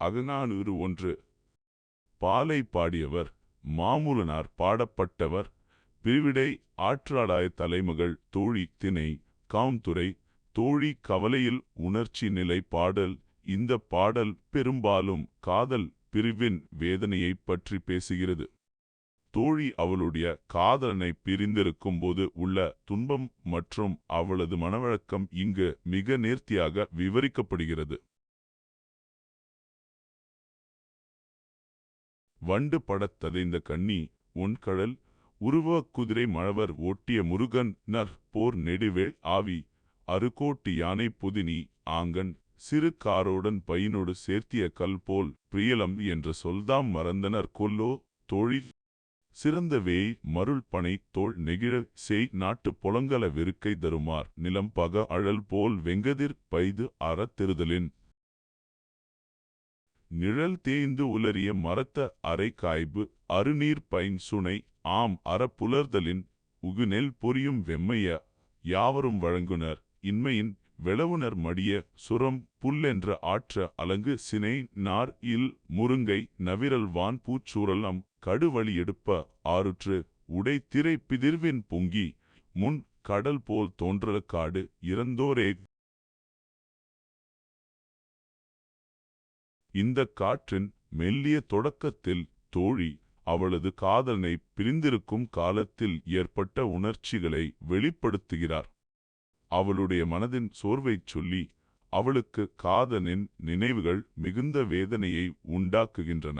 அகநானூறு ஒன்று. பாலை பாடியவர் மாமூலனார் பாடப்பட்டவர் பிரிவிடை ஆற்றாடாய தலைமகள் தோழி திணை காம்துறை தோழி கவலையில் உணர்ச்சி நிலை பாடல் இந்த பாடல் பெரும்பாலும் காதல் பிரிவின் வேதனையைப் பற்றி பேசுகிறது. தோழி அவளுடைய காதலனை பிரிந்திருக்கும்போது உள்ள துன்பம் மற்றும் அவளது மனவழக்கம் இங்கு மிக நேர்த்தியாக விவரிக்கப்படுகிறது. வண்டு படத்ததைந்த கண்ணி உன் கழல் உருவக் குதிரை மழவர் ஓட்டிய முருகன் நர் போர் நெடுவேள் ஆவி அருகோட்டு யானை புதினி ஆங்கன் சிறு காரோடன் பையனோடு சேர்த்திய கல் போல் பிரியலம் என்ற சொல்தாம் மறந்தனர் கொல்லோ தோழி சிறந்த வேய் மருள் பனை தோள் நெகிழ செய் நாட்டு புலங்கல வெறுக்கை தருமார் நிலம் பக அழல் போல் வெங்கதிர் பைது அறத்திருதலின் நிழல் தேய்ந்து உலரிய மரத்த அரை காய்பு அருநீர் பைன் சுனை ஆம் அறப்புலர்தலின் உகுநெல் பொரியும் வெம்மைய யாவரும் வழங்குனர். இன்மையின் வெளவுனர் மடிய சுரம் புல்லென்ற ஆற்ற அலங்கு சினை நார் இல் முருங்கை நவிரல் வான் பூச்சூரலம் கடுவழி எடுப்ப ஆறுற்று உடை திரை பிதிர்வின் பொங்கி முன் கடல் போல் தோன்றல காடு இறந்தோரே இந்த காற்றின் மெல்லிய தொடக்கத்தில் தோழி அவளது காதலனை பிரிந்திருக்கும் காலத்தில் ஏற்பட்ட உணர்ச்சிகளை வெளிப்படுத்துகிறார். அவளுடைய மனதின் சோர்வைச் சொல்லி அவளுக்கு காதலின் நினைவுகள் மிகுந்த வேதனையை உண்டாக்குகின்றன.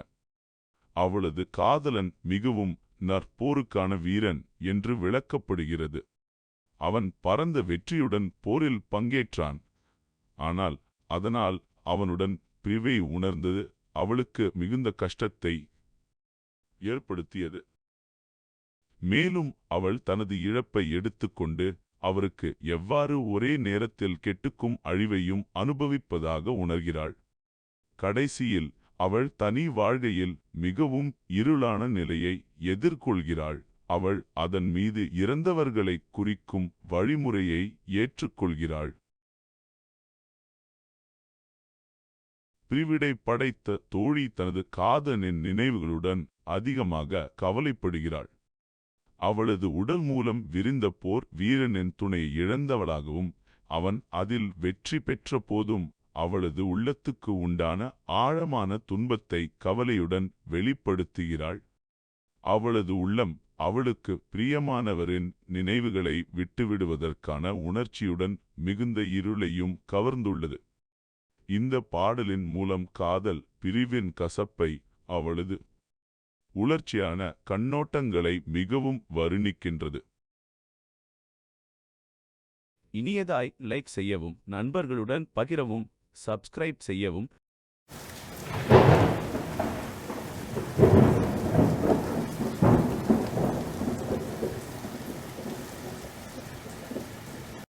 அவளது காதலன் மிகவும் நற்போருக்கான வீரன் என்று விளக்கப்படுகிறது. அவன் பரந்த வெற்றியுடன் போரில் பங்கேற்றான். ஆனால் அதனால் அவனுடன் பிரிவை உணர்ந்தது அவளுக்கு மிகுந்த கஷ்டத்தை ஏற்படுத்தியது. மேலும் அவள் தனது இழப்பை எடுத்துக்கொண்டு அவருக்கு எவ்வாறு ஒரே நேரத்தில் கெட்டுக்கும் அழிவையும் அனுபவிப்பதாக உணர்கிறாள். கடைசியில் அவள் தனி வாழ்கையில் மிகவும் இருளான நிலையை எதிர்கொள்கிறாள். அவள் அதன் மீது இறந்தவர்களைக் குறிக்கும் வழிமுறையை ஏற்றுக்கொள்கிறாள். பிரிவிடை படைத்த தோழி தனது காதலின் நினைவுகளுடன் அதிகமாக கவலைப்படுகிறாள். அவளது உடல் மூலம் விரிந்த போர் வீரனின் துணை இழந்தவளாகவும் அவன் அதில் வெற்றி பெற்ற போதும் அவளது உள்ளத்துக்கு உண்டான ஆழமான துன்பத்தை கவலையுடன் வெளிப்படுத்துகிறாள். அவளது உள்ளம் அவளுக்கு பிரியமானவரின் நினைவுகளை விட்டுவிடுவதற்கான உணர்ச்சியுடன் மிகுந்த இருளையும் கவர்ந்துள்ளது. இந்த பாடலின் மூலம் காதல் பிரிவின் கசப்பை அவளது உளர்ச்சியான கண்ணோட்டங்களை மிகவும் வருணிக்கின்றது. இனியதாய் லைக் செய்யவும் நண்பர்களுடன் பகிரவும் சப்ஸ்கிரைப் செய்யவும்.